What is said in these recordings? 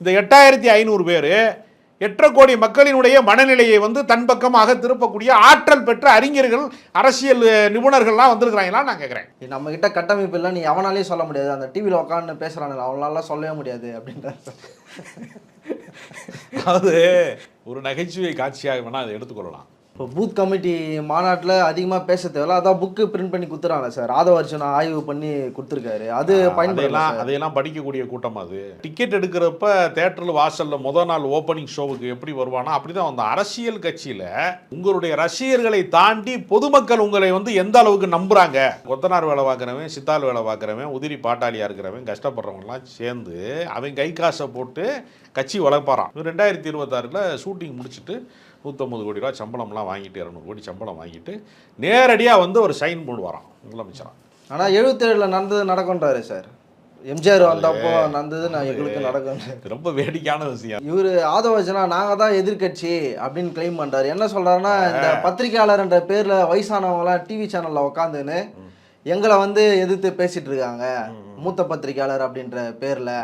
இந்த எட்டாயிரத்தி ஐநூறு பேர் எட்டரை கோடி மக்களினுடைய மனநிலையை வந்து தன் பக்கமாக திருப்பக்கூடிய ஆற்றல் பெற்ற அறிஞர்கள் அரசியல் நிபுணர்கள்லாம் வந்திருக்கிறாங்களா நான் கேட்குறேன் நம்ம கிட்ட கட்டமைப்பு இல்லை நீ அவனாலே சொல்ல முடியாது. அந்த டிவியில் உட்காந்து பேசுறானுங்க அவனால சொல்லவே முடியாது அப்படின்றாரு அதாவது ஒரு நகைச்சுவை காட்சியாக வேணால் அதை எடுத்துக்கொள்ளலாம். இப்போ பூத் கமிட்டி மாநாட்டில் அதிகமாக பேச தேவையில்ல. அதான் புக்கு பிரிண்ட் பண்ணி கொடுத்துறாங்க சார். ஆதவர்ஷன் ஆய்வு பண்ணி கொடுத்துருக்காரு. அது பயன்படலாம் அதையெல்லாம் படிக்கக்கூடிய கூட்டம் அது. டிக்கெட் எடுக்கிறப்ப தேட்டரில் வாசலில் முதல் நாள் ஓப்பனிங் ஷோவுக்கு எப்படி வருவானா? அப்படி தான் வந்த அரசியல் கட்சியில் உங்களுடைய ரசிகர்களை தாண்டி பொதுமக்கள் உங்களை வந்து எந்த அளவுக்கு நம்புறாங்க? கொத்தனார் வேலை பார்க்குறவன் சித்தாள் வேலை பார்க்குறவன் உதிரி பாட்டாளியாக இருக்கிறவன் கஷ்டப்படுறவங்கலாம் சேர்ந்து அவன் கை காசை போட்டு கட்சி வளர்ப்பாரான் ரெண்டாயிரத்தி இருபத்தாறில் ஷூட்டிங் முடிச்சுட்டு நூற்றம்பது கோடி ரூபா சம்பளம்லாம் வாங்கிட்டு இரநூறு கோடி சம்பளம் வாங்கிட்டு நேரடியாக வந்து ஒரு சைன் பண்ணுவாராம் முதலமைச்சரான் ஆனால் எழுபத்தேழில் நடந்தது நடக்கும்ன்றாரு சார். எம்ஜிஆர் வந்தப்போ நடந்தது நான் எங்களுக்கு நடக்கும். ரொம்ப வேடிக்கையான விஷயம். இவர் ஆதவர்ஜனா நாங்கள் தான் எதிர்க்கட்சி அப்படின்னு கிளைம் பண்ணுறாரு என்ன சொல்கிறாருன்னா இந்த பத்திரிக்கையாளர்ன்ற பேரில் வயசானவங்களாம் டிவி சேனலில் உட்காந்துன்னு எங்களை வந்து எதிர்த்து பேசிட்டு இருக்காங்க. மூத்த பத்திரிக்கையாளர் அப்படின்ற பேரில்.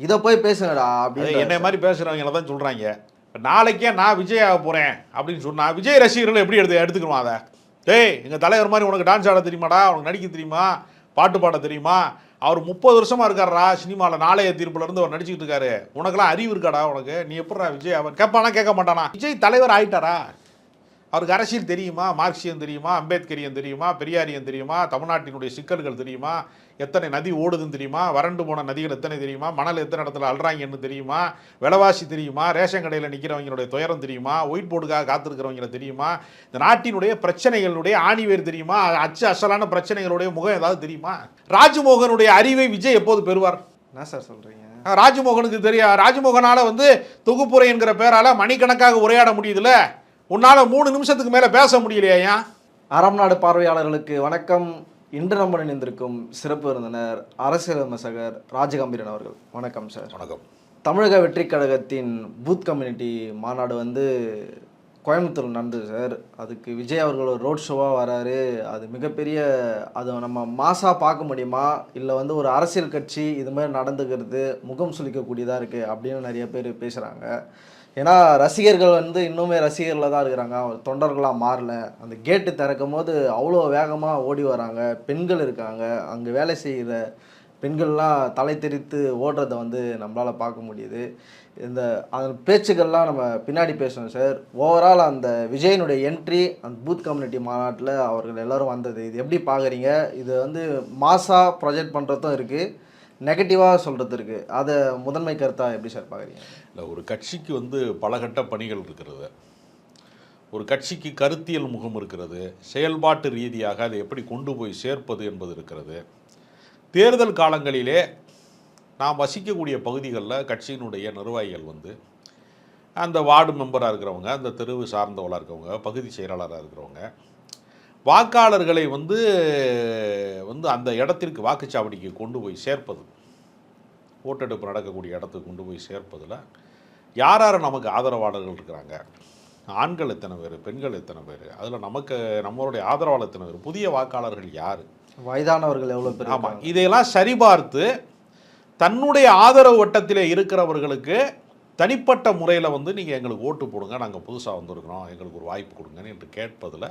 இதை போய் பேசுங்கடா அப்படின்னு என்னை மாதிரி பேசுகிறவங்கள தான் சொல்கிறாங்க நாளைக்கே நான் விஜய் ஆக போகிறேன் அப்படின்னு சொன்னால் விஜய் ரசிகர்கள் எப்படி எடுத்து எடுத்துக்கணும் அதை? டேய் எங்கள் தலைவர் மாதிரி உனக்கு டான்ஸ் ஆட தெரியுமாடா? உனக்கு நடிக்க தெரியுமா? பாட்டு பாட தெரியுமா? அவர் முப்பது வருஷமாக இருக்காரா சினிமாவில் நாளைய தீர்ப்புலேருந்து அவர் நடிச்சுக்கிட்டு இருக்காரு. உனக்கெல்லாம் அறிவு இருக்காடா உனக்கு? நீ எப்படா விஜய்? அவர் கேட்பானா கேட்க மாட்டானா. விஜய் தலைவர் ஆயிட்டாரா? அவருக்கு அரசியல் தெரியுமா? மார்க்சியம் தெரியுமா? அம்பேத்கரியம் தெரியுமா? பெரியாரியம் தெரியுமா? தமிழ்நாட்டினுடைய சிக்கல்கள் தெரியுமா? எத்தனை நதி ஓடுதுன்னு தெரியுமா? வறண்டு போன நதிகள் எத்தனை தெரியுமா? மணல் எத்தனை இடத்துல அல்றாங்கன்னு தெரியுமா? விலைவாசி தெரியுமா? ரேஷன் கடையில் நிற்கிறவங்களுடைய துயரம் தெரியுமா? ஒயிட் போர்டுக்காக காத்திருக்கிறவங்கள தெரியுமா? இந்த நாட்டினுடைய பிரச்சனைகளுடைய ஆணிவேர் தெரியுமா? அச்சு அசலான பிரச்சனைகளுடைய முகம் ஏதாவது தெரியுமா? ராஜ்மோகனுடைய அறிவை விஜய் எப்போது பெறுவார்? என்ன சார் சொல்கிறீங்க ராஜ்மோகனுக்கு தெரியும் ராஜ்மோகனால வந்து தொகுப்புரை என்கிற பேரால மணிக்கணக்காக உரையாட முடியுதுல உன்னால மூணு நிமிஷத்துக்கு மேல பேச முடியலையா ஏன் அறம் நாடு பார்வையாளர்களுக்கு வணக்கம். இன்று நம்ம இணைந்திருக்கும் சிறப்பு விருந்தினர் அரசியல் விமர்சகர் ராஜகம்பீரன் அவர்கள். வணக்கம் சார். வணக்கம். தமிழக வெற்றி கழகத்தின் பூத் கம்யூனிட்டி மாநாடு வந்து கோயம்புத்தூர் நடந்தது சார். அதுக்கு விஜய் அவர்கள் ஒரு ரோட் ஷோவாக வராரு. அது மிகப்பெரிய அதை நம்ம மாசாக பார்க்க முடியுமா? இல்லை வந்து ஒரு அரசியல் கட்சி இது மாதிரி நடந்துக்கிறது முகம் சுளிக்கக்கூடியதாக இருக்குது அப்படின்னு நிறைய பேர் பேசுகிறாங்க ஏன்னா ரசிகர்கள் வந்து இன்னுமே ரசிகர்களில் தான் இருக்கிறாங்க. தொண்டர்களாக மாறல. அந்த கேட்டு திறக்கும் போது அவ்வளோ வேகமாக ஓடி வராங்க. பெண்கள் இருக்காங்க. அங்கே வேலை செய்கிற பெண்கள்லாம் தலை தெரித்து ஓடுறதை வந்து நம்மளால் பார்க்க முடியுது. இந்த அந்த பேச்சுக்கள்லாம் நம்ம பின்னாடி பேசணும் சார் ஓவரால் அந்த விஜயனுடைய என்ட்ரி அந்த பூத் கம்யூனிட்டி மாநாட்டில் அவர்கள் எல்லாரும் வந்தது. இது எப்படி பார்க்குறீங்க? இது வந்து மாசாக ப்ரொஜெக்ட் பண்ணுறதும் இருக்குது நெகட்டிவாக சொல்கிறது இருக்குது அதை முதன்மை கருத்தாக எப்படி சார் பார்க்குறீங்க? இல்லை ஒரு கட்சிக்கு வந்து பலகட்ட பணிகள் இருக்கிறது. ஒரு கட்சிக்கு கருத்தியல் முகம் இருக்கிறது. செயல்பாட்டு ரீதியாக அதை எப்படி கொண்டு போய் சேர்ப்பது என்பது இருக்கிறது. தேர்தல் காலங்களிலே நாம் வசிக்கக்கூடிய பகுதிகளில் கட்சியினுடைய நிர்வாகிகள் வந்து அந்த வார்டு மெம்பராக இருக்கிறவங்க அந்த தெருவு சார்ந்தவளாக இருக்கிறவங்க பகுதி செயலாளராக இருக்கிறவங்க வாக்காளர்களை வந்து வந்து அந்த இடத்திற்கு வாக்குச்சாவடிக்கு கொண்டு போய் சேர்ப்பது. ஓட்டெடுப்பு நடக்கக்கூடிய இடத்துக்கு கொண்டு போய் சேர்ப்பதில் யார் யார் நமக்கு ஆதரவாளர்கள் இருக்கிறாங்க? ஆண்கள் எத்தனை பேர் பெண்கள் எத்தனை பேர்? அதில் நமக்கு நம்மளுடைய ஆதரவாளர் எத்தனை பேர்? புதிய வாக்காளர்கள் யார்? வயதானவர்கள் எவ்வளோ பேர் ஆமாம். இதையெல்லாம் சரிபார்த்து தன்னுடைய ஆதரவு வட்டத்தில் இருக்கிறவர்களுக்கு தனிப்பட்ட முறையில் வந்து நீங்கள் எங்களுக்கு ஓட்டு போடுங்க. நாங்கள் புதுசாக வந்திருக்கிறோம். எங்களுக்கு ஒரு வாய்ப்பு கொடுங்கன்னு என்று கேட்பதில்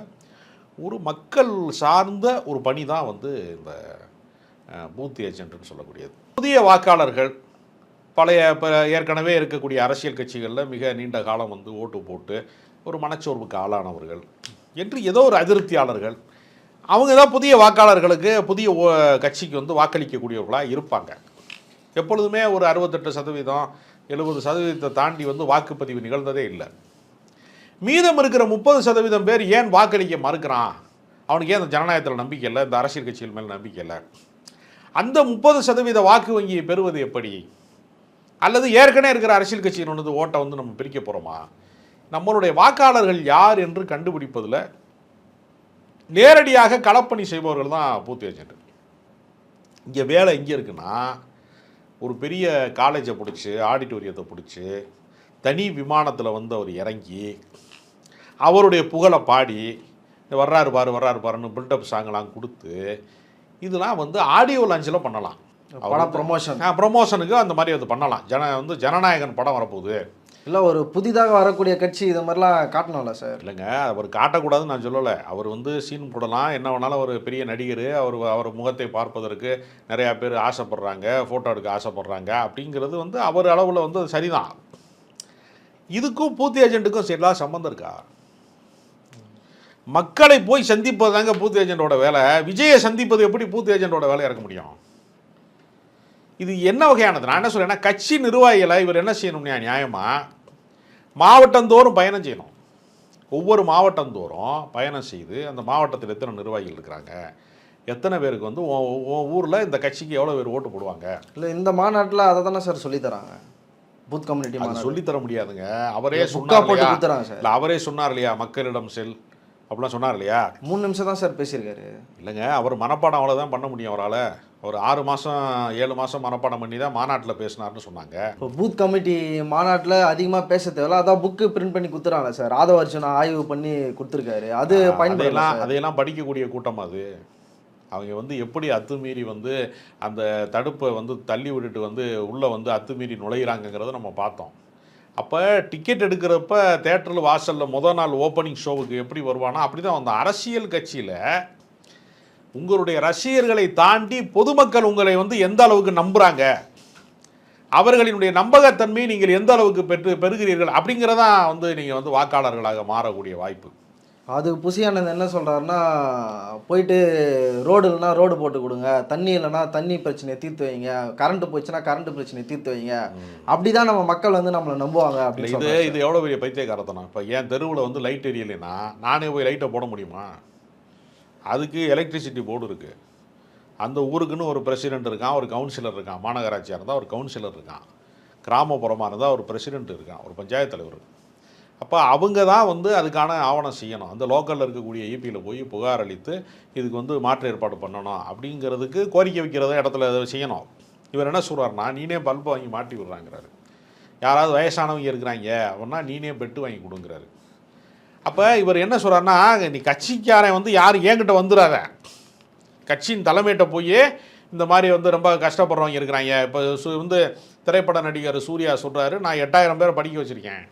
ஒரு மக்கள் சார்ந்த ஒரு பணி தான் வந்து இந்த பூத் ஏஜென்ட்னு சொல்லக்கூடியது. புதிய வாக்காளர்கள் பழைய இப்போ ஏற்கனவே இருக்கக்கூடிய அரசியல் கட்சிகளில் மிக நீண்ட காலம் வந்து ஓட்டு போட்டு ஒரு மனச்சோர்வுக்கு ஆளானவர்கள் என்று ஏதோ ஒரு அதிருப்தியாளர்கள் அவங்க தான் புதிய வாக்காளர்களுக்கு புதிய ஓ- கட்சிக்கு வந்து வாக்களிக்கக்கூடியவர்களாக இருப்பாங்க. எப்பொழுதுமே ஒரு அறுபத்தெட்டு சதவீதம் எழுபது சதவீதத்தை தாண்டி வந்து வாக்குப்பதிவு நிகழ்ந்ததே இல்லை. மீதம் இருக்கிற முப்பது சதவீதம் பேர் ஏன் வாக்களிக்க மறுக்கிறான்? அவனுக்கு ஏன் இந்த ஜனநாயகத்தில் நம்பிக்கை இல்லை? இந்த அரசியல் கட்சிகள் மேல் நம்பிக்கை இல்லை? அந்த முப்பது சதவீத வாக்கு வங்கியை பெறுவது எப்படி? அல்லது ஏற்கனவே இருக்கிற அரசியல் கட்சியின் வந்து ஓட்டை வந்து நம்ம பிரிக்க போகிறோமா நம்மளுடைய வாக்காளர்கள் யார் என்று கண்டுபிடிப்பதில் நேரடியாக களப்பணி செய்பவர்கள் தான் பூத் ஏஜென்ட். இங்கே வேலை எங்கே இருக்குன்னா ஒரு பெரிய காலேஜை பிடிச்சி ஆடிட்டோரியத்தை பிடிச்சி தனி விமானத்தில் வந்து அவர் இறங்கி அவருடைய புகழை பாடி இந்த வர்றாரு பாரு வர்றாரு பாருன்னு பில்டப் சாங்கெல்லாம் கொடுத்து இதெல்லாம் வந்து ஆடியோ லான்ச்சில் பண்ணலாம். பட ப்ரொமோஷன் ப்ரொமோஷனுக்கு அந்த மாதிரி அது பண்ணலாம். ஜன வந்து ஜனநாயகன் படம் வரப்போகுது. இல்லை ஒரு புதிதாக வரக்கூடிய கட்சி இது மாதிரிலாம் காட்டணும்ல சார் இல்லைங்க அவர் காட்டக்கூடாதுன்னு நான் சொல்லலை. அவர் வந்து சீன் போடலாம். என்ன வேணாலும் அவர் பெரிய நடிகர் அவர் அவர் முகத்தை பார்ப்பதற்கு நிறையா பேர் ஆசைப்படுறாங்க ஃபோட்டோ எடுக்க ஆசைப்படுறாங்க. அப்படிங்கிறது வந்து அவர் அளவில் வந்து சரிதான். இதுக்கும் பூத்தி ஏஜென்ட்டுக்கும் சரியா சம்மந்தம் இருக்கா? மக்களை போய் சந்திப்பது தாங்க பூத் ஏஜென்ட்டோட வேலை. விஜயை சந்திப்பது எப்படி பூத் ஏஜென்ட்டோட வேலையா இருக்க முடியும்? இது என்ன வகையானது? நான் என்ன சொல்றேன்னா கட்சி நிர்வாகிகளை இவர் என்ன செய்யணும்னா நியாயமா மாவட்டந்தோறும் பயணம் செய்யணும். ஒவ்வொரு மாவட்டந்தோறும் பயணம் செய்து அந்த மாவட்டத்தில் எத்தனை நிர்வாகிகள் இருக்கிறாங்க? எத்தனை பேருக்கு வந்து ஊரில் இந்த கட்சிக்கு எவ்வளோ பேர் ஓட்டு போடுவாங்க? இல்லை இந்த மாநாட்டில் அதை தானே சார் சொல்லித் தராங்க. பூத் கம்யூனிட்டி சொல்லித் தர முடியாதுங்க. அவரே சொன்னார் இல்லையா? இல்லை அவரே சொன்னார் இல்லையா? மக்களிடம் செல் அப்படிலாம் சொன்னார் இல்லையா? மூணு நிமிஷம் தான் சார் பேசியிருக்காரு. இல்லைங்க அவர் மனப்பாடம் அவ்வளோதான் பண்ண முடியும் அவரால். ஒரு ஆறு மாதம் ஏழு மாதம் மனப்பாடம் பண்ணி தான் மாநாட்டில் பேசினார்னு சொன்னாங்க. இப்போ பூத் கமிட்டி மாநாட்டில் அதிகமாக பேச தேவையில்ல. அதான் புக்கு பிரிண்ட் பண்ணி கொடுத்துறாங்க சார். ஆதவ அர்ஜுனா ஆய்வு பண்ணி கொடுத்துருக்காரு. அது பயன்படலாம் அதையெல்லாம் அதையெல்லாம் படிக்கக்கூடிய கூட்டம் அது. அவங்க வந்து எப்படி அத்துமீறி வந்து அந்த தடுப்பை வந்து தள்ளி விட்டுட்டு வந்து உள்ளே வந்து அத்துமீறி நுழையிறாங்கங்கிறத நம்ம பார்த்தோம். அப்போ டிக்கெட் எடுக்கிறப்ப தேட்டரில் வாசலில் முதல் நாள் ஓப்பனிங் ஷோவுக்கு எப்படி வருவானா? அப்படி தான் அந்த அரசியல் கட்சியில் உங்களுடைய ரசிகர்களை தாண்டி பொதுமக்கள் உங்களை வந்து எந்த அளவுக்கு நம்புகிறாங்க அவர்களினுடைய நம்பகத்தன்மையை நீங்கள் எந்த அளவுக்கு பெற்று பெறுகிறீர்கள்? அப்படிங்கிறதான் வந்து நீங்கள் வந்து வாக்காளர்களாக மாறக்கூடிய வாய்ப்பு. அது புசியானந்த் என்ன சொல்றாருன்னா போயிட்டு ரோடு இல்லைனா ரோடு போட்டு கொடுங்க தண்ணி இல்லைனா தண்ணி பிரச்சனையை தீர்த்து வைங்க கரண்ட் போச்சுன்னா கரண்ட் பிரச்சனையை தீர்த்து வைங்க. அப்படிதான் நம்ம மக்கள் வந்து நம்மளை நம்புவாங்க அப்படின்னு இது இது எவ்வளோ பெரிய பைத்தியக்காரத்தனம். இப்போ என் தெருவில் வந்து லைட் எரியலைன்னா நானே போய் லைட்டை போட முடியுமா? அதுக்கு எலக்ட்ரிசிட்டி போர்டு இருக்குது அந்த ஊருக்குன்னு ஒரு பிரசிடென்ட் இருக்கான் ஒரு கவுன்சிலர் இருக்கான் மாநகராட்சியாக இருந்தால் ஒரு கவுன்சிலர் இருக்கான். கிராமப்புறமாக இருந்தால் ஒரு பிரசிடென்ட் இருக்கான் ஒரு பஞ்சாயத்து தலைவர். அப்போ அவங்க தான் வந்து அதுக்கான ஆவணம் செய்யணும். அந்த லோக்கலில் இருக்கக்கூடிய ஈபியில் போய் புகார் அளித்து இதுக்கு வந்து மாற்று ஏற்பாடு பண்ணணும் அப்படிங்கிறதுக்கு கோரிக்கை வைக்கிறத இடத்துல இதை செய்யணும். இவர் என்ன சொல்கிறாருன்னா நீனே பல்பு வாங்கி மாட்டி விடுறாங்கிறாரு. யாராவது வயசானவங்க இருக்கிறாங்க அப்படின்னா நீனே பெட்டு வாங்கி கொடுங்கிறாரு. அப்போ இவர் என்ன சொல்கிறாருன்னா நீ கட்சிக்காரன் வந்து யாரும் என்கிட்ட வந்துடாத கட்சியின் தலைமையிட்ட போய் இந்த மாதிரி வந்து ரொம்ப கஷ்டப்படுறவங்க இருக்கிறாங்க. இப்போ சு- வந்து திரைப்பட நடிகர் சூர்யா சொல்கிறாரு நான் எட்டாயிரம் பேரை படிக்க வச்சுருக்கேன்.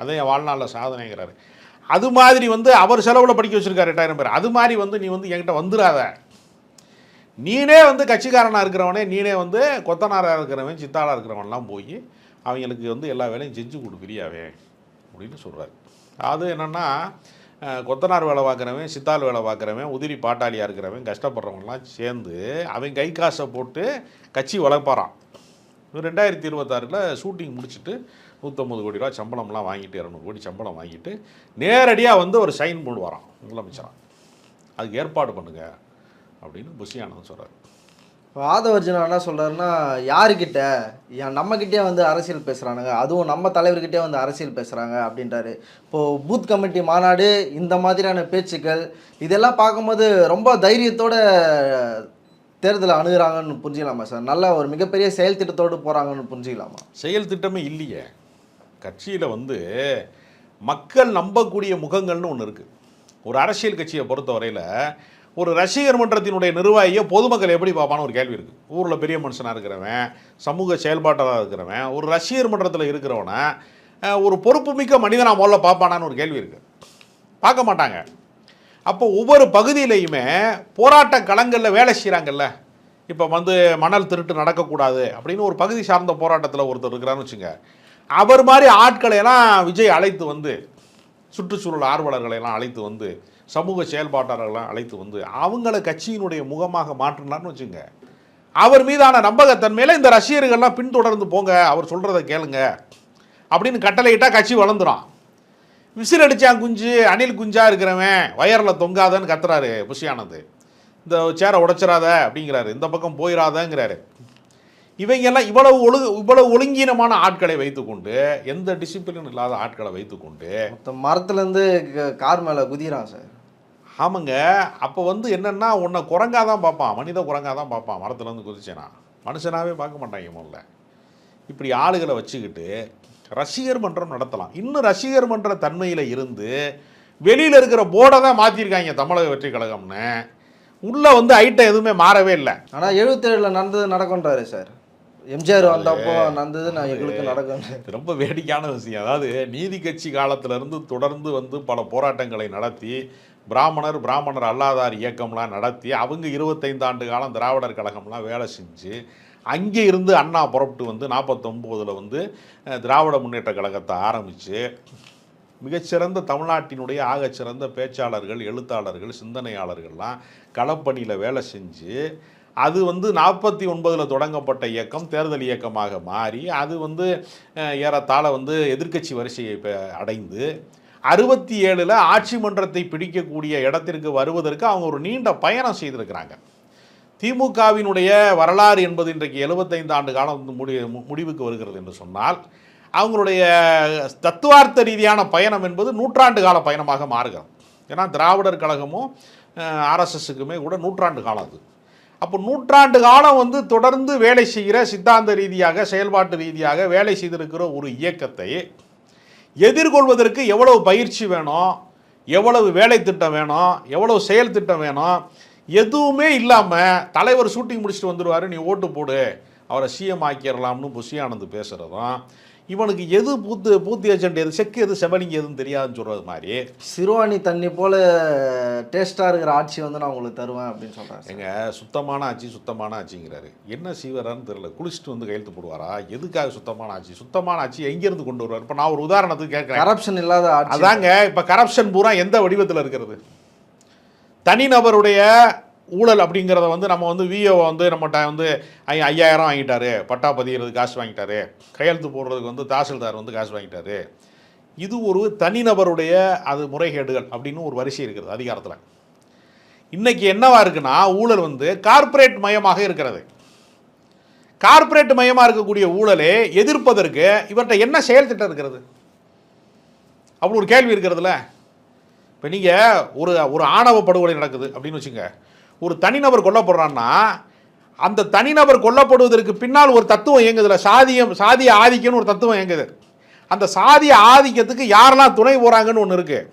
அதே என் வாழ்நாளில் சாதனைங்கிறாரு. அது மாதிரி வந்து அவர் செலவில் படிக்க வச்சுருக்காரு ரெண்டாயிரம் பேர். அது மாதிரி வந்து நீ வந்து என்கிட்ட வந்துடாத நீனே வந்து கட்சிக்காரனாக இருக்கிறவனே நீனே வந்து கொத்தனாராக இருக்கிறவன் சித்தாளாக இருக்கிறவன்லாம் போய் அவங்களுக்கு வந்து எல்லா வேலையும் செஞ்சு கொடுக்குறியாவே அப்படின்னு சொல்கிறாரு அது என்னென்னா கொத்தனார் வேலை பார்க்குறவன் சித்தாள் வேலை பார்க்குறவன் உதிரி பாட்டாளியாக இருக்கிறவன் கஷ்டப்படுறவங்கலாம் சேர்ந்து அவன் கை காசை போட்டு கட்சி வளர்ப்பாரான் ரெண்டாயிரத்தி இருபத்தாறில் ஷூட்டிங் முடிச்சுட்டு நூற்றம்பது கோடி ரூபா சம்பளம்லாம் வாங்கிட்டு இரநூறு கோடி சம்பளம் வாங்கிட்டு நேரடியாக வந்து ஒரு சைன் போடுவாராம். முதலமைச்சரான் அதுக்கு ஏற்பாடு பண்ணுங்க அப்படின்னு புஷி ஆனந்த் சொல்கிறார் இப்போ ஆதவ அர்ஜுனா என்ன சொல்றாருன்னா யாருக்கிட்ட ஏன் நம்மக்கிட்டே வந்து அரசியல் பேசுகிறானுங்க அதுவும் நம்ம தலைவர்கிட்டே வந்து அரசியல் பேசுகிறாங்க அப்படின்றாரு. இப்போது பூத் கமிட்டி மாநாடு இந்த மாதிரியான பேச்சுக்கள் இதெல்லாம் பார்க்கும்போது ரொம்ப தைரியத்தோட தேர்தலை அணுகுறாங்கன்னு புரிஞ்சுக்கலாமா சார்? நல்ல ஒரு மிகப்பெரிய செயல் திட்டத்தோடு போகிறாங்கன்னு புரிஞ்சுக்கலாமா? செயல் திட்டமே இல்லையே. கட்சியில் வந்து மக்கள் நம்பக்கூடிய முகங்கள்னு ஒன்று இருக்குது ஒரு அரசியல் கட்சியை பொறுத்தவரையில் ஒரு ரசிகர் மன்றத்தினுடைய நிர்வாகியை பொதுமக்கள் எப்படி பார்ப்பான்னு ஒரு கேள்வி இருக்குது ஊரில் பெரிய மனுஷனாக இருக்கிறவன் சமூக செயல்பாட்டாளராக இருக்கிறவன் ஒரு ரசிகர் மன்றத்தில் இருக்கிறவனை ஒரு பொறுப்புமிக்க மனிதனாக முதல்ல பார்ப்பானான்னு ஒரு கேள்வி இருக்குது பார்க்க மாட்டாங்க. அப்போ ஒவ்வொரு பகுதியிலையுமே போராட்ட களங்களில் வேலை செய்கிறாங்கல்ல இப்போ வந்து மணல் திருட்டு நடக்கக்கூடாது அப்படின்னு ஒரு பகுதி சார்ந்த போராட்டத்தில் ஒருத்தர் இருக்கிறான்னு வச்சுங்க. அவர் மாதிரி ஆட்களை எல்லாம் விஜய் அழைத்து வந்து சுற்றுச்சூழல் ஆர்வலர்களை எல்லாம் அழைத்து வந்து சமூக செயல்பாட்டாளர்கள்லாம் அழைத்து வந்து அவங்கள கட்சியினுடைய முகமாக மாற்றினார்னு வச்சுங்க. அவர் மீதான நம்பகத்தன்மையில் இந்த ரசிகர்கள்லாம் பின்தொடர்ந்து போங்க அவர் சொல்கிறத கேளுங்க அப்படின்னு கட்டளையிட்டால் கட்சி வளர்ந்துடும் விசில் அடிச்சான் குஞ்சு அணில் குஞ்சா இருக்கிறவன் வயரில் தொங்காதன்னு கத்துறாரு புஷியானது இந்த சேரை உடைச்சிடாத அப்படிங்கிறாரு இந்த பக்கம் போயிடாதங்கிறாரு இவங்கெல்லாம் இவ்வளவு ஒழு இவ்வளவு ஒழுங்கீனமான ஆட்களை வைத்துக்கொண்டு எந்த டிசிப்ளின் இல்லாத ஆட்களை வைத்துக்கொண்டு மரத்துலேருந்து கார் மேலே குதிக்கிறான் சார். ஆமாங்க. அப்போ வந்து என்னென்னா உன்னை குரங்கா தான் பார்ப்பான் மனித குரங்கா தான் பார்ப்பான் மரத்துலேருந்து குதிச்சேனா. மனுஷனாவே பார்க்க மாட்டாங்க முதல்ல இப்படி ஆளுகளை வச்சுக்கிட்டு ரசிகர் மன்றம் நடத்தலாம். இன்னும் ரசிகர் மன்ற தன்மையில் இருந்து வெளியில் இருக்கிற போர்டை தான் மாற்றிருக்காங்க தமிழக வெற்றி கழகம்னு. உள்ள வந்து ஐட்டம் எதுவுமே மாறவே இல்லை. ஆனா எழுபத்தேழுல நடந்தது நடக்கும்ன்றாரு சார். எம்ஜிஆர் வந்தப்போ நடந்தது நான் எங்களுக்கு நடக்கும். ரொம்ப வேடிக்கையான விஷயம். அதாவது நீதி கட்சி காலத்துல இருந்து தொடர்ந்து வந்து பல போராட்டங்களை நடத்தி பிராமணர் பிராமணர் அல்லாதார் இயக்கம்லாம் நடத்தி அவங்க இருபத்தைந்து ஆண்டு காலம் திராவிடர் கழகம்லாம் வேலை செஞ்சு அங்கே இருந்து அண்ணா புறப்பட்டு வந்து நாற்பத்தொம்போதில் வந்து திராவிட முன்னேற்ற கழகத்தை ஆரம்பித்து மிகச்சிறந்த தமிழ்நாட்டினுடைய ஆகச்சிறந்த பேச்சாளர்கள் எழுத்தாளர்கள் சிந்தனையாளர்கள்லாம் களப்பணியில் வேலை செஞ்சு அது வந்து நாற்பத்தி ஒன்பதில் தொடங்கப்பட்ட இயக்கம் தேர்தல் இயக்கமாக மாறி அது வந்து ஏறத்தாழ வந்து எதிர்க்கட்சி வரிசையை அடைந்து அறுபத்தி ஏழில் ஆட்சி மன்றத்தை பிடிக்கக்கூடிய இடத்திற்கு வருவதற்கு அவங்க ஒரு நீண்ட பயணம் செய்திருக்கிறாங்க. திமுகவினுடைய வரலாறு என்பது இன்றைக்கு 75 ஆண்டு காலம் வந்து முடி முடிவுக்கு வருகிறது என்று சொன்னால் அவங்களுடைய தத்துவார்த்த ரீதியான பயணம் என்பது நூற்றாண்டு கால பயணமாக மாறுகிறது. ஏன்னா திராவிடர் கழகமும் ஆர்எஸ்எஸுக்குமே கூட நூற்றாண்டு காலம் அது. அப்போ நூற்றாண்டு காலம் வந்து தொடர்ந்து வேலை செய்கிற சித்தாந்த ரீதியாக செயல்பாட்டு ரீதியாக வேலை செய்திருக்கிற ஒரு இயக்கத்தை எதிர்கொள்வதற்கு எவ்வளவு பயிற்சி வேணும் எவ்வளவு வேலை திட்டம் வேணும் எவ்வளவு செயல் திட்டம் வேணும் எதுவுமே இல்லாமல் தலைவர் ஷூட்டிங் முடிச்சுட்டு வந்துடுவார் நீ ஓட்டு போடு அவரை சிஎம் ஆக்கிடலாம்னு புஷி பேசுகிறதும் இவனுக்கு எது பூத்து பூத்தி ஏஜென்ட் எது செக்கு எது செவனிங் எதுன்னு தெரியாதுன்னு சொல்கிறது மாதிரி. சிறுவாணி தண்ணி போல டேஸ்டா இருக்கிற ஆட்சி வந்து நான் உங்களுக்கு தருவேன் அப்படின்னு சார். எங்க சுத்தமான ஆட்சி சுத்தமான ஆட்சிங்கிறாரு. என்ன செய்வாரான்னு தெரியல. குளிச்சுட்டு வந்து கையெழுத்து போடுவாரா? எதுக்காக சுத்தமான ஆட்சி? சுத்தமான ஆட்சி எங்கேருந்து கொண்டு வருவார்? இப்போ நான் ஒரு உதாரணத்துக்கு கேட்குறேன் கரப்ஷன் இல்லாத அதாங்க இப்போ கரப்ஷன் பூரா எந்த வடிவத்தில் இருக்கிறது? தனிநபருடைய ஊழல் அப்படிங்கிறத வந்து நம்ம வந்து விஓ வந்து நம்மகிட்ட வந்து ஐ- ஐயாயிரம் வாங்கிட்டாரு பட்டா பதிகிறதுக்கு காசு வாங்கிட்டாரு கையெழுத்து போடுறதுக்கு வந்து தாசில்தார் வந்து காசு வாங்கிட்டாரு. இது ஒரு தனிநபருடைய அது முறைகேடுகள் அப்படின்னு ஒரு வரிசை இருக்குது அதிகாரத்தில். இன்றைக்கி என்னவா இருக்குன்னா ஊழல் வந்து கார்ப்பரேட் மயமாக இருக்கிறது. கார்ப்பரேட் மயமாக இருக்கக்கூடிய ஊழலை எதிர்ப்பதற்கு இவர்கிட்ட என்ன செயல் திட்டம் இருக்கிறது? அப்படி ஒரு கேள்வி இருக்கிறதுல. இப்போ நீங்கள் ஒரு ஒரு ஆணவ படுகொலை நடக்குது அப்படின்னு வச்சுங்க ஒரு தனிநபர் கொல்லப்படுறான்னா அந்த தனிநபர் கொல்லப்படுவதற்கு பின்னால் ஒரு தத்துவம் இயங்குதுல சாதியம் சாதிய ஆதிக்கம்னு ஒரு தத்துவம் இயங்குது. அந்த சாதிய ஆதிக்கத்துக்கு யாரெல்லாம் துணை போகிறாங்கன்னு ஒன்று இருக்குது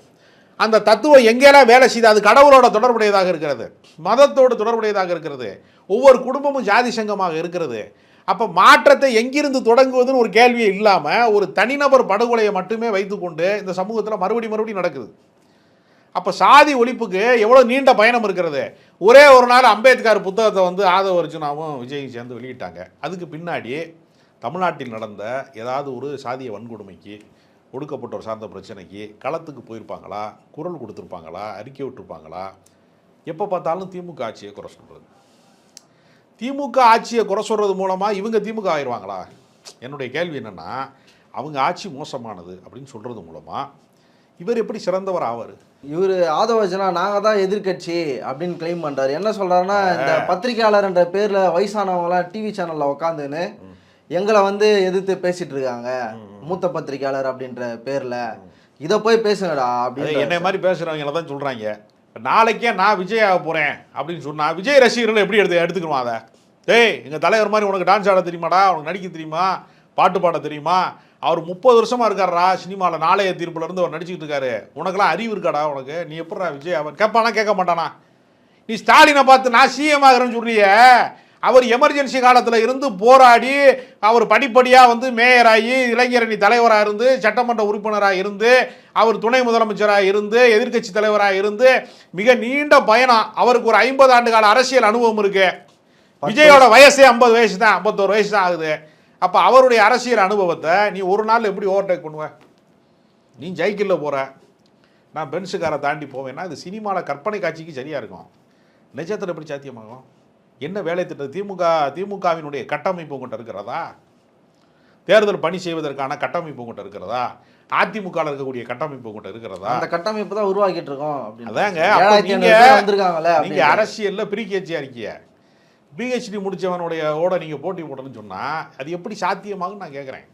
அந்த தத்துவம் எங்கேயெல்லாம் வேலை செய்யுது? அது கடவுளோட தொடர்புடையதாக இருக்கிறது. மதத்தோடு தொடர்புடையதாக இருக்கிறது. ஒவ்வொரு குடும்பமும் ஜாதி சங்கமாக இருக்கிறது. அப்போ மாற்றத்தை எங்கிருந்து தொடங்குவதுன்னு ஒரு கேள்வியே இல்லாமல் ஒரு தனிநபர் படுகொலையை மட்டுமே வைத்துக்கொண்டு இந்த சமூகத்தில் மறுபடி மறுபடியும் நடக்குது. அப்போ சாதி ஒழிப்புக்கு எவ்வளோ நீண்ட பயணம் இருக்கிறது? ஒரே ஒரு நாள் அம்பேத்கர் புத்தகத்தை வந்து ஆதவ அர்ஜுனாவும் விஜயும் சேர்ந்து வெளியிட்டாங்க. அதுக்கு பின்னாடி தமிழ்நாட்டில் நடந்த ஏதாவது ஒரு சாதிய வன்கொடுமைக்கு ஒடுக்கப்பட்டோர் சார்ந்த பிரச்சனைக்கு களத்துக்கு போயிருப்பாங்களா? குரல் கொடுத்துருப்பாங்களா? அறிக்கை விட்டுருப்பாங்களா? எப்போ பார்த்தாலும் திமுக ஆட்சியை குறை சொல்கிறது திமுக ஆட்சியை குறை சொல்கிறது மூலமாக இவங்க திமுக ஆயிடுவாங்களா என்னுடைய கேள்வி என்னென்னா அவங்க ஆட்சி மோசமானது அப்படின்னு சொல்கிறது மூலமாக இவர் எப்படி சிறந்தவர் ஆவார்? இவர் ஆதவஜனா நாங்க தான் எதிர்க்கட்சி அப்படின்னு கிளைம் பண்றாரு. என்ன சொல்றாருன்னா இந்த பத்திரிகையாளர்ன்ற பேர்ல வயசானவங்களாம் டிவி சேனல்ல உட்காந்துன்னு எங்களை வந்து எதிர்த்து பேசிட்டு இருக்காங்க மூத்த பத்திரிகையாளர் அப்படின்ற பேர்ல. இத போய் பேசுங்கடா அப்படின்னு என்னை மாதிரி பேசுகிறவங்கள தான் சொல்கிறாங்க நாளைக்கே நான் விஜய் ஆக போகிறேன் அப்படின்னு சொன்னால் விஜய் ரசிகர்கள் எப்படி எடுத்து எடுத்துக்கணும் அதை? டேய் எங்கள் தலைவர் மாதிரி உனக்கு டான்ஸ் ஆட தெரியுமாடா? உனக்கு நடிக்க தெரியுமா? பாட்டு பாட தெரியுமா? அவர் முப்பது வருஷமா இருக்காருடா சினிமாவில் நாளைய தீர்ப்புல இருந்து அவர் நடிச்சுக்கிட்டு இருக்காரு. உனக்கெல்லாம் அறிவு இருக்காடா உனக்கு? நீ எப்படிடா விஜய்? அவன் கேட்பானா கேட்க மாட்டானா? நீ ஸ்டாலினை பார்த்து நான் சிஎம் ஆகிறேன்னு சொல்றியே. அவர் எமர்ஜென்சி காலத்தில் இருந்து போராடி அவர் படிப்படியாக வந்து மேயராகி இளைஞரணி தலைவராக இருந்து சட்டமன்ற உறுப்பினராக இருந்து அவர் துணை முதலமைச்சராக இருந்து எதிர்க்கட்சி தலைவராக இருந்து மிக நீண்ட பயணம். அவருக்கு ஒரு ஐம்பது ஆண்டு கால அரசியல் அனுபவம் இருக்கு. விஜயோட வயசே ஐம்பது வயசு தான் ஐம்பத்தோரு வயசு தான் ஆகுது. அப்போ அவருடைய அரசியல் அனுபவத்தை நீ ஒரு நாள் எப்படி ஓவர்டேக் பண்ணுவ? நீ ஜெயிக்கல போற. நான் பென்ஸுக்காரை தாண்டி போவேன்னா இது சினிமாவில் கற்பனை காட்சிக்கு சரியாக இருக்கும். நிஜத்தில் எப்படி சாத்தியமாகும்? என்ன வேலை திட்டம்? திமுக திமுகவினுடைய கட்டமைப்பு உங்கள்கிட்ட இருக்கிறதா? தேர்தல் பணி செய்வதற்கான கட்டமைப்பு உங்கள்கிட்ட இருக்கிறதா? அதிமுகவில் இருக்கக்கூடிய கட்டமைப்பு உங்கள்கிட்ட இருக்கிறதா? அந்த கட்டமைப்பு தான் உருவாக்கிட்டு இருக்கோம் அதாங்க நீங்க. அரசியல்ல பிரிகேச்சியா இருக்கீங்க? பிஹெச்டி முடித்தவனுடைய ஓட நீங்கள் போட்டி போடணும்னு சொன்னால் அது எப்படி சாத்தியமாகும் நான் கேட்குறேன்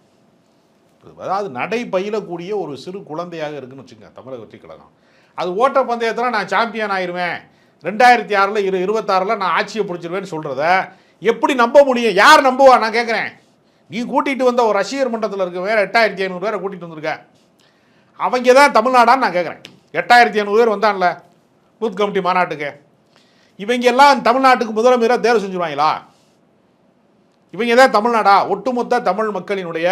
அதாவது நடை பயிலக்கூடிய ஒரு சிறு குழந்தையாக இருக்குன்னு வச்சுங்க தமிழக வெற்றி கழகம் அது ஓட்ட பந்தயத்தில் நான் சாம்பியன் ஆயிருவேன். ரெண்டாயிரத்தி ஆறில் இரு இருபத்தாறில் நான் ஆட்சியை பிடிச்சிருவேன்னு சொல்கிறத எப்படி நம்ப முடியும்? யார் நம்புவா? நான் கேட்குறேன் நீ கூட்டிகிட்டு வந்த ஒரு ரசிகர் மன்றத்தில் இருக்க வேற எட்டாயிரத்தி ஐநூறு பேரை கூட்டிகிட்டு வந்திருக்க. அவங்க தான் தமிழ்நாடான்னு நான் கேட்குறேன் எட்டாயிரத்தி ஐநூறு பேர் வந்தான்ல பூத் கமிட்டி மாநாட்டுக்கு. இவங்க எல்லாம் தமிழ்நாட்டுக்கு முதலமைச்சராக தேர்வு செஞ்சுருவாங்களா? இவங்க தான் தமிழ்நாடா? ஒட்டுமொத்த தமிழ் மக்களினுடைய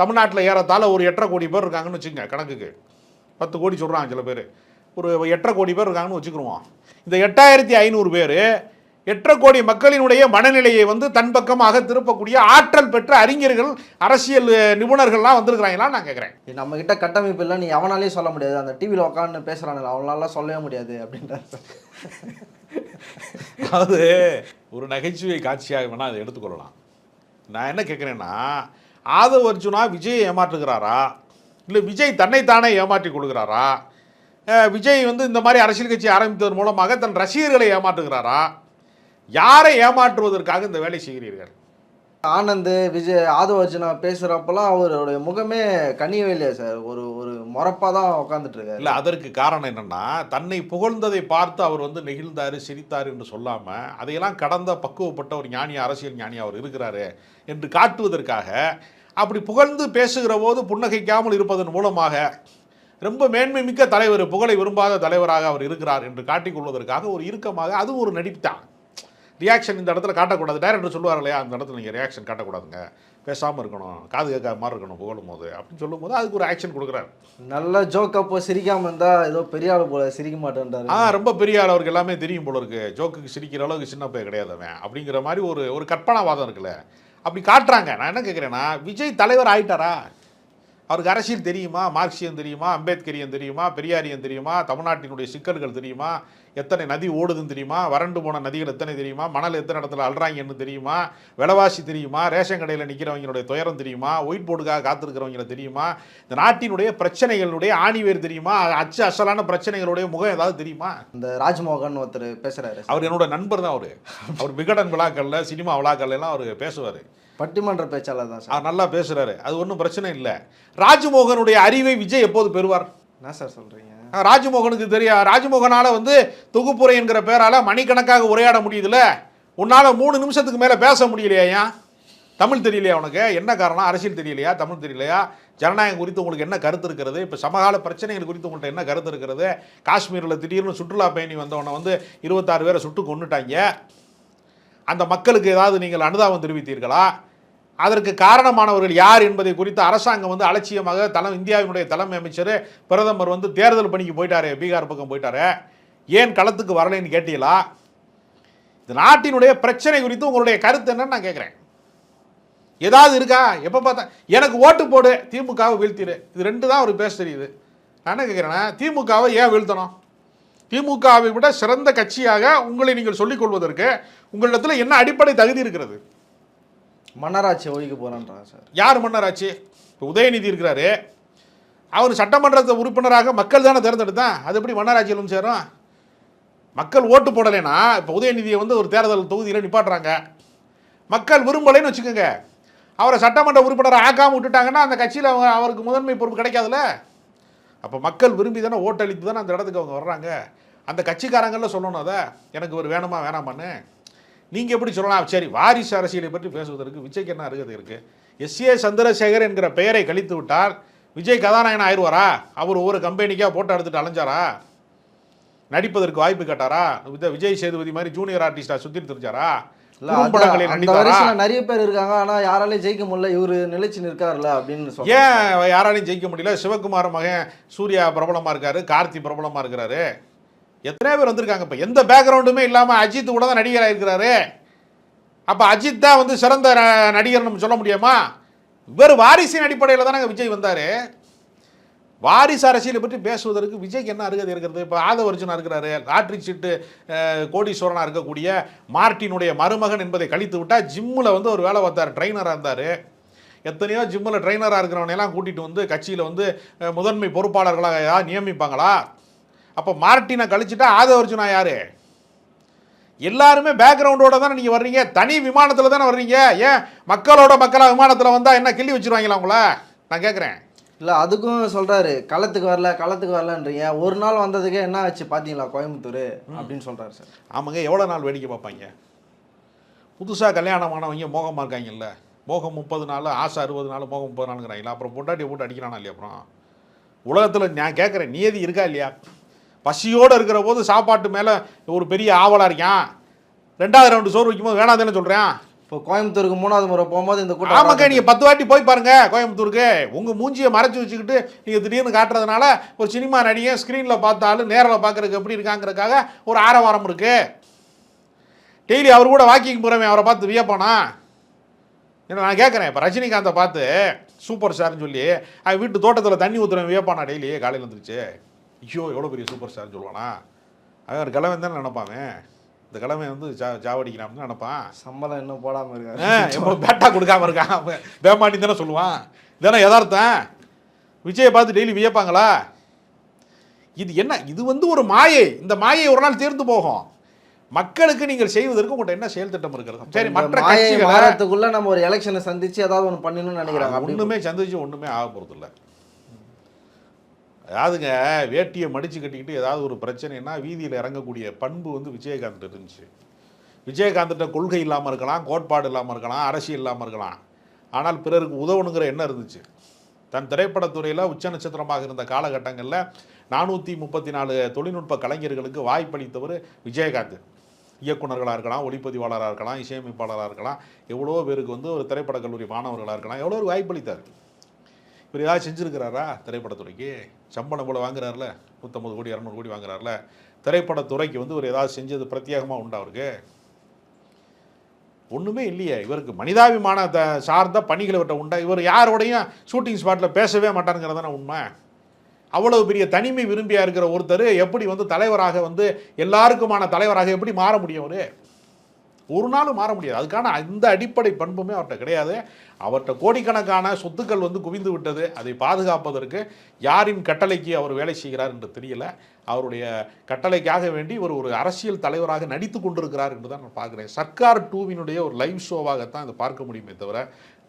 தமிழ்நாட்டில் ஏறத்தால் ஒரு எட்டரை கோடி பேர் இருக்காங்கன்னு வச்சுக்கோங்க கணக்குக்கு. பத்து கோடி சொல்கிறாங்க சில பேர். ஒரு எட்டரை கோடி பேர் இருக்காங்கன்னு வச்சுக்கிருவோம். இந்த எட்டாயிரத்தி ஐநூறு பேர் எட்டரை கோடி மக்களினுடைய மனநிலையை வந்து தன் பக்கமாக திருப்பக்கூடிய ஆற்றல் பெற்ற அறிஞர்கள் அரசியல் நிபுணர்கள்லாம் வந்திருக்கிறாங்களா நான் கேட்குறேன் நம்ம கிட்ட கட்டமைப்பு இல்லை நீ அவனாலையும் சொல்ல முடியாது. அந்த டிவியில் உட்காந்து பேசுறானுங்க அவனாலலாம் சொல்லவே முடியாது அப்படின்ற அது ஒரு நகைச்சுவை காட்சியாக வேணால் அதை எடுத்துக்கொள்ளலாம். நான் என்ன கேட்குறேன்னா ஆதவ அர்ஜுனா விஜயை ஏமாற்றுகிறாரா? இல்லை விஜய் தன்னைத்தானே ஏமாற்றி கொள்கிறாரா? விஜய் வந்து இந்த மாதிரி அரசியல் கட்சி ஆரம்பித்ததன் மூலமாக தன் ரசிகர்களை ஏமாற்றுகிறாரா? யாரை ஏமாற்றுவதற்காக இந்த வேலை செய்கிறீர்கள்? ஆனந்த் விஜய் ஆதவ அர்ஜுனா பேசுறப்பெல்லாம் அவருடைய முகமே கனியவே இல்லையா சார்? ஒரு ஒரு முறப்பா தான் உட்காந்துட்டு இருக்காரு. இல்லை அதற்கு காரணம் என்னன்னா தன்னை புகழ்ந்ததை பார்த்து அவர் வந்து நெகிழ்ந்தாரு சிரித்தார் என்று சொல்லாம அதையெல்லாம் கடந்த பக்குவப்பட்ட ஒரு ஞானி அரசியல் ஞானி அவர் இருக்கிறாரு என்று காட்டுவதற்காக அப்படி புகழ்ந்து பேசுகிற போது புன்னகைக்காமல் இருப்பதன் மூலமாக ரொம்ப மேன்மை மிக்க தலைவர் புகழை விரும்பாத தலைவராக அவர் இருக்கிறார் என்று காட்டிக்கொள்வதற்காக ஒரு இறுக்கமாக அது ஒரு நடிப்பு தான் ரியாக்ஷன் இந்த இடத்துல காட்டக்கூடாது. டைரக்டர் சொல்லுவார் இல்லையா? அந்த இடத்துல நீங்கள் ரியாக்ஷன் காட்டக்கூடாதுங்க. பேசாமல் இருக்கணும். காது கேட்காத மாதிரி இருக்கணும் புகழும் போது அப்படின்னு சொல்லும்போது அதுக்கு ஒரு ஆக்ஷன் கொடுக்குறாரு. நல்ல ஜோக் அப்போ சிரிக்காம இருந்தா ஏதோ பெரிய ஆளு போல சிரிக்க மாட்டேன்றாரு. ஆ ரொம்ப பெரிய ஆள் அவருக்கு எல்லாமே தெரியும் போல இருக்கு. ஜோக்குக்கு சிரிக்கிற அளவுக்கு சின்ன பையன் கிடையாது அவன். அப்படிங்கிற மாதிரி ஒரு ஒரு கற்பனாவாதம் இருக்குல்ல. அப்படி காட்டுறாங்க. நான் என்ன கேட்குறேன்னா விஜய் தலைவர் ஆயிட்டாரா? அவருக்கு அரசியல் தெரியுமா? மார்க்சியம் தெரியுமா? அம்பேத்கரியன் தெரியுமா? பெரியாரியன் தெரியுமா? தமிழ்நாட்டினுடைய சிக்கல்கள் தெரியுமா? எத்தனை நதி ஓடுதுன்னு தெரியுமா? வறண்டு போன நதிகள் எத்தனை தெரியுமா? மணல் எத்தனை இடத்துல அல்றாங்கன்னு தெரியுமா? விலைவாசி தெரியுமா? ரேஷன் கடையில் நிற்கிறவங்களுடைய துயரம் தெரியுமா? ஒயிட் போர்டுக்காக காத்திருக்கிறவங்களை தெரியுமா? இந்த நாட்டினுடைய பிரச்சனைகளுடைய ஆணிவேர் தெரியுமா? அச்சு அசலான பிரச்சனைகளுடைய முகம் ஏதாவது தெரியுமா? இந்த ராஜ்மோகன் ஒருத்தர் பேசுறாரு. சார். அவர் என்னோட நண்பர் தான் அவர். அவர் விகடன் விழாக்கள்ல சினிமா விழாக்கள்ல எல்லாம் அவர் பேசுவார். பட்டிமன்ற பேச்சாளர் தான் சார். நல்லா பேசுறாரு. அது ஒன்றும் பிரச்சனை இல்லை. ராஜ்மோகனுடைய அறிவை விஜய் எப்போது பெறுவார்? என்ன சார் சொல்றீங்க? ஆ, ராஜ்மோகனுக்கு தெரியும் ராஜ்மோகனால வந்து தொகுப்புரை என்கிற பேரால மணிக்கணக்காக உரையாட முடியுதுல. உன்னால மூணு நிமிஷத்துக்கு மேல பேச முடியலையா தமிழ் தெரியலையா உனக்கு? என்ன காரணம்? அரசியல் தெரியலையா? தமிழ் தெரியலையா? ஜனநாயகம் குறித்து உங்களுக்கு என்ன கருத்து இருக்கிறது? இப்போ சமகால பிரச்சனைகள் குறித்து உங்கள்கிட்ட என்ன கருத்து இருக்கிறது? காஷ்மீரில் திடீர்னு சுற்றுலா பயணி வந்தவனை வந்து இருபத்தாறு பேரை சுட்டு கொண்டுட்டாங்க அந்த மக்களுக்கு ஏதாவது நீங்கள் அனுதாபம் தெரிவித்தீர்களா? அதற்கு காரணமானவர்கள் யார் என்பதை குறித்து அரசாங்கம் வந்து அலட்சியமாக தலை இந்தியாவினுடைய தலைமை அமைச்சர் பிரதமர் வந்து தேர்தல் பணிக்கு போயிட்டாரு பீகார் பக்கம் போயிட்டாரு. ஏன் களத்துக்கு வரலைன்னு கேட்டீங்களா? இந்த நாட்டினுடைய பிரச்சனை குறித்து உங்களுடைய கருத்து என்னன்னு நான் கேட்குறேன். ஏதாவது இருக்கா? எப்போ பார்த்தா எனக்கு ஓட்டு போடு திமுகவை வீழ்த்திடு. இது ரெண்டு தான் அவர் பேச தெரியுது. நான் என்ன கேட்குறேன்னா திமுகவை ஏன் வீழ்த்தணும்? திமுகவை விட சிறந்த கட்சியாக உங்களை நீங்கள் சொல்லிக் கொள்வதற்கு உங்களிடத்தில் என்ன அடிப்படை தகுதி இருக்கிறது? மன்னராட்சி ஒழிக்க போறான்றாங்க சார். யார் மன்னராச்சு இப்போ உதயநிதி இருக்கிறாரு. அவர் சட்டமன்றத்தை உறுப்பினராக மக்கள் தானே தேர்ந்தெடுத்தான் அது எப்படி மன்னராட்சியில் வந்து சேரும்? மக்கள் ஓட்டு போடலைன்னா இப்போ உதயநிதியை வந்து ஒரு தேர்தல் தொகுதியில் நிப்பாட்டுறாங்க. மக்கள் விரும்பலைன்னு வச்சுக்கோங்க. அவரை சட்டமன்ற உறுப்பினரை ஆக்காம விட்டுட்டாங்கன்னா அந்த கட்சியில் அவங்க அவருக்கு முதன்மை பொறுப்பு கிடைக்காதுல்ல? அப்போ மக்கள் விரும்பி தானே ஓட்டளித்து தானே அந்த இடத்துக்கு அவங்க வர்றாங்க? அந்த கட்சிக்காரங்களில் சொல்லணும் அதை. எனக்கு ஒரு வேணுமா வேணாமான்னு. நீங்கள் எப்படி சொல்லலாம்? சரி வாரிசு அரசியலை பற்றி பேசுவதற்கு விஜய்க்கு என்ன அருகதை இருக்குது எஸ்ஏ சந்திரசேகர் என்கிற பெயரை கழித்து விட்டால் விஜய் கதாநாயகன் ஆயிடுவாரா? அவர் ஒவ்வொரு கம்பெனிக்காக போட்டோ எடுத்துட்டு அலைஞ்சாரா? நடிப்பதற்கு வாய்ப்பு கேட்டாரா? விஜய் சேதுபதி மாதிரி ஜூனியர் ஆர்டிஸ்டாக சுற்றி தெரிஞ்சாரா? நடித்தாரா வரிசையில் நிறைய பேர் இருக்காங்க ஆனா யாராலையும் ஜெயிக்க முடியல. இவரு நிலைச்சு நிற்காருல அப்படின்னு சொல்றாங்க. ஏன் யாராலையும் ஜெயிக்க முடியல? சிவகுமார் மகன் சூர்யா பிரபலமா இருக்காரு கார்த்தி பிரபலமா இருக்கிறாரு. எத்தனை பேர் வந்திருக்காங்க இப்போ. எந்த பேக்ரவுண்டுமே இல்லாமல் அஜித் கூட தான் நடிகராக இருக்கிறாரு. அப்போ அஜித் தான் வந்து சிறந்த நடிகர் நம்ம சொல்ல முடியுமா? இவர் வாரிசின் அடிப்படையில் தானே விஜய் வந்தார். வாரிசு அரசியலை பற்றி பேசுவதற்கு விஜய்க்கு என்ன அருகதை இருக்கிறது? இப்போ ஆதவ அர்ஜுனா இருக்கிறாரு லாட்ரி சீட்டு கோடீஸ்வரனாக இருக்கக்கூடிய மார்ட்டினுடைய மருமகன் என்பதை கழித்து விட்டால் ஜிம்மில் வந்து ஒரு வேலை பார்த்தார் ட்ரைனராக இருந்தார். எத்தனையோ ஜிம்மில் ட்ரைனராக இருக்கிறவனையெல்லாம் கூட்டிகிட்டு வந்து கட்சியில் வந்து முதன்மை பொறுப்பாளர்களாக யார் நியமிப்பாங்களா? அப்போ மார்ட்டினை கழிச்சுட்டா ஆதவ அர்ஜுனா யார்? எல்லாருமே பேக்ரவுண்டோட தானே நீங்கள் வர்றீங்க? தனி விமானத்தில் தானே வர்றீங்க? ஏன் மக்களோட மக்களாக விமானத்தில் வந்தால் என்ன கிள்ளி வச்சிருவாங்களா உங்கள? நான் கேட்குறேன் இல்லை அதுக்கும் சொல்கிறாரு களத்துக்கு வரல களத்துக்கு வரலன்றீங்க. ஒரு நாள் வந்ததுக்கே என்ன ஆச்சு பார்த்தீங்களா கோயம்புத்தூர்? அப்படின்னு சொல்கிறாரு சார். ஆமாங்க எவ்வளோ நாள் வேடிக்கை பார்ப்பாங்க? புதுசாக கல்யாணமானவங்க மோகமாக இருக்காங்கல்ல. மோகம் முப்பது நாள் ஆசை அறுபது நாள் மோகம் முப்பது நாளுங்கிறாங்களா அப்புறம் பொண்டாட்டி போட்டு அடிக்கிறானா இல்லையா அப்புறம்? உலகத்தில் நான் கேட்குறேன் நியதி இருக்கா இல்லையா? பசியோடு இருக்கிற போது சாப்பாட்டு மேலே ஒரு பெரிய ஆவலாக இருக்கான். ரெண்டாவது ரவுண்டு சோறு வைக்கும்போது வேணாதேன்னு சொல்கிறேன் இப்போ கோயம்புத்தூருக்கு மூணாவது முறை போகும்போது இந்த கூட்டம் ஆமாக்கா நீங்கள் பத்து வாட்டி போய் பாருங்க கோயம்புத்தூருக்கு. உங்கள் மூஞ்சியை மறைச்சு வச்சுக்கிட்டு நீங்கள் திடீர்னு காட்டுறதுனால ஒரு சினிமா நடிகை ஸ்க்ரீனில் பார்த்தாலும் நேரில் பார்க்குறதுக்கு எப்படி இருக்காங்கிறதுக்காக ஒரு ஆரவாரம் இருக்கு. டெய்லி அவர் கூட வாக்கிங் போகிறவன் அவரை பார்த்து வியப்பானா? ஏன்னா நான் கேட்குறேன் இப்போ ரஜினிகாந்தை பார்த்து சூப்பர் ஸ்டார்னு சொல்லி அவன் வீட்டு தோட்டத்தில் தண்ணி ஊற்றுறவன் வியப்பானா டெய்லி? காலையில் வந்துருச்சு ஐயோ எவ்வளோ பெரிய சூப்பர் ஸ்டார்னு சொல்லுவானா? அவன் கிழவன் தானே நினைப்பான் இந்த கிழமை வந்து ஜா ஜாவடிக்கிறான்னு நினைப்பான். சம்பளம் இன்னும் போடாம ஆ, இருக்காரு எப்போ பேட்டா கொடுக்காம இருக்கான் பேமாட்டி தானே சொல்லுவான். இதானே யதார்த்தம். விஜயை பார்த்து டெய்லி வியப்பாங்களா? இது என்ன இது வந்து ஒரு மாயை. இந்த மாயை ஒரு நாள் தீர்ந்து போகும். மக்களுக்கு நீங்கள் செய்வதற்கு உங்கள்கிட்ட என்ன செயல் திட்டம் இருக்கிறது? சரி மற்ற கட்சிகளை நம்ம ஒரு எலெக்ஷனை சந்திச்சு ஏதாவது ஒன்று பண்ணணும்னு நினைக்கிறாங்க ஒண்ணுமே சந்திச்சு ஒண்ணுமே ஆக போறது இல்ல அதாவதுங்க வேட்டியை மடித்து கட்டிக்கிட்டு ஏதாவது ஒரு பிரச்சனைனா வீதியில் இறங்கக்கூடிய பண்பு வந்து விஜயகாந்த் இருந்துச்சு. விஜயகாந்த்கிட்ட கொள்கை இல்லாமல் இருக்கலாம் கோட்பாடு இல்லாமல் இருக்கலாம் அரசியல் இல்லாமல் இருக்கலாம். ஆனால் பிறருக்கு உதவணுங்கிற எண்ணம் இருந்துச்சு. தன் திரைப்படத்துறையில் உச்ச நட்சத்திரமாக இருந்த காலகட்டங்களில் நானூற்றி முப்பத்தி நாலு தொழில்நுட்ப கலைஞர்களுக்கு வாய்ப்பளித்தவர் விஜயகாந்த். இயக்குனர்களாக இருக்கலாம் ஒளிப்பதிவாளராக இருக்கலாம் இசையமைப்பாளராக இருக்கலாம் எவ்வளோ பேருக்கு வந்து ஒரு திரைப்படக் கல்லூரி மாணவர்களாக இருக்கலாம் எவ்வளோ ஒரு வாய்ப்பளித்தார். இவர் ஏதாவது செஞ்சுருக்கிறாரா? திரைப்படத்துறைக்கு. சம்பளம் போல வாங்குறாருல? நூற்றம்பது கோடி இரநூறு கோடி வாங்குறாருல? திரைப்படத்துறைக்கு வந்து ஒரு ஏதாவது செஞ்சது பிரத்யேகமாக உண்டா அவருக்கு? ஒன்றுமே இல்லையே. இவருக்கு மனிதாபிமான த சார்ந்த பணிகள் இவர்கிட்ட உண்டா? இவர் யாரோடையும் ஷூட்டிங் ஸ்பாட்டில் பேசவே மாட்டாருங்கிறது தானே உண்மை? அவ்வளவு பெரிய தனிமை விரும்பியாக இருக்கிற ஒருத்தர் எப்படி வந்து தலைவராக வந்து எல்லாருக்குமான தலைவராக எப்படி மாற முடியும் அவர்? ஒரு நாளும் மாற முடியாது. அதுக்கான அந்த அடிப்படை பண்புமே அவர்கிட்ட கிடையாது. அவர்கிட்ட கோடிக்கணக்கான சொத்துக்கள் வந்து குவிந்து விட்டது. அதை பாதுகாப்பதற்கு யாரின் கட்டளைக்கு அவர் வேலை செய்கிறார் என்று தெரியல. அவருடைய கட்டளைக்காக வேண்டி ஒரு ஒரு அரசியல் தலைவராக நடித்து கொண்டிருக்கிறார் என்று தான் நான் பார்க்குறேன். சர்க்கார் டூவினுடைய ஒரு லைவ் ஷோவாகத்தான் இதை பார்க்க முடியுமே தவிர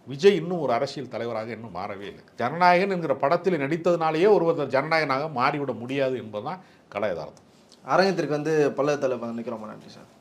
விஜய் இன்னும் ஒரு அரசியல் தலைவராக இன்னும் மாறவே இல்லை. ஜனநாயகன் என்கிற படத்தில் நடித்ததுனாலேயே ஒருவர் ஜனநாயகனாக மாறிவிட முடியாது என்பதுதான் கலை யதார்த்தம் அரங்கத்திற்கு வந்து பல்லவத்தில் நிற்கிறோம். நன்றி சார்.